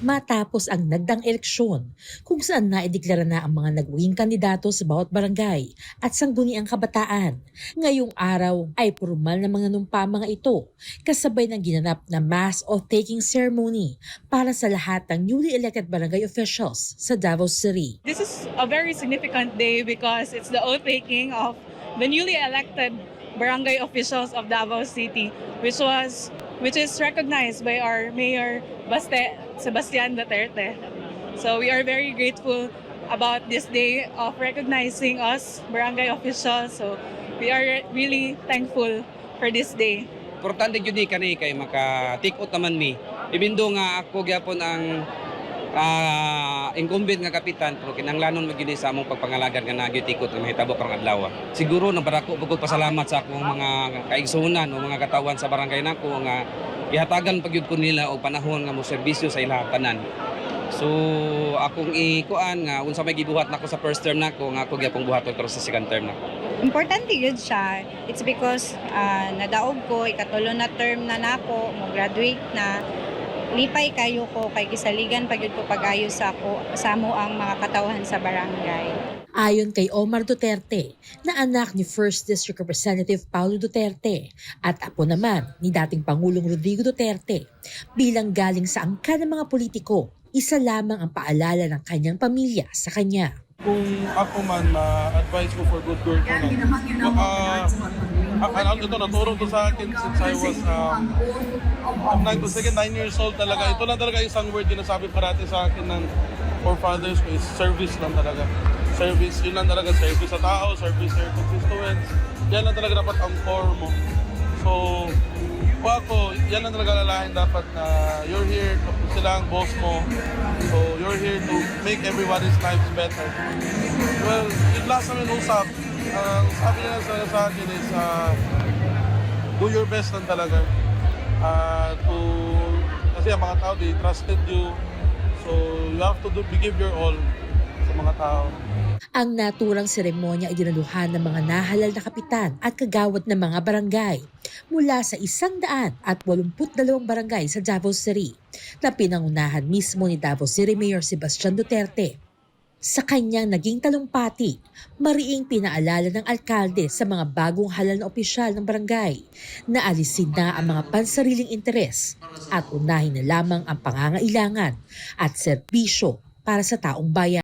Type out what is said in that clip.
matapos ang nagdang eleksyon kung saan naideklara na ang mga nagwing kandidato sa bawat barangay at sangguniang kabataan. Ngayong araw ay formal na mga numpa mga ito kasabay ng ginanap na mass oath-taking ceremony para sa lahat ng newly elected barangay officials sa Davao City. This is a very significant day because it's the oath taking of the newly elected barangay officials of Davao City, which was which is recognized by our mayor Baste, Sebastian Duterte. So we are very grateful about this day of recognizing us barangay officials. So we are really thankful for this day. importante gyud ni kani kay maka take out naman mi ibindo nga ako gyapon ang ah, incumbent nga kapitan pero kinanglanon mo sa among pagpangalagan nga nagyud tikot nga mahitabo karong adlaw siguro nabarako pagod pasalamat sa akong mga kaigsunan o mga katawan sa barangay nako nga ihatagan pagyud ko nila og panahon nga mo serbisyo sa ilang tanan So akong ikuan nga unsa may gibuhat nako sa first term nako nga ako gyapon buhaton karon sa second term nako. Importante yun siya. It's because ah, nadaog ko, ikatulo na term na nako, mo graduate na. Lipay kayo ko kay gisaligan pag yun ko pag-ayo sa ako sa mo ang mga katawan sa barangay. Ayon kay Omar Duterte, na anak ni First District Representative Paulo Duterte at apo naman ni dating Pangulong Rodrigo Duterte, bilang galing sa angka ng mga politiko, isa lamang ang paalala ng kanyang pamilya sa kanya. Kung ako man ma-advise ko for good na baka uh, ito naturo to sa akin since I was um, I'm nine to second nine years old talaga. Ito lang talaga isang word din na sabi parati sa akin ng forefathers ko is service lang talaga. Service yun lang talaga service sa tao service sa constituents yan lang talaga dapat ang core mo. So ako yan lang talaga lalahin dapat na you're here sila ang boss mo so you're here to make everybody's lives better Well, yung last namin usap, ang sabi nila sa, sa akin is, uh, do your best lang talaga. Uh, to, kasi ang mga tao, they trusted you. So, you have to do, give your all sa mga tao. Ang naturang seremonya ay dinaluhan ng mga nahalal na kapitan at kagawad ng mga barangay mula sa isang daan at 82 barangay sa Davao City na pinangunahan mismo ni Davao City Mayor Sebastian Duterte. Sa kanyang naging talumpati, mariing pinaalala ng alkalde sa mga bagong halal na opisyal ng barangay na alisin na ang mga pansariling interes at unahin na lamang ang pangangailangan at serbisyo para sa taong bayan.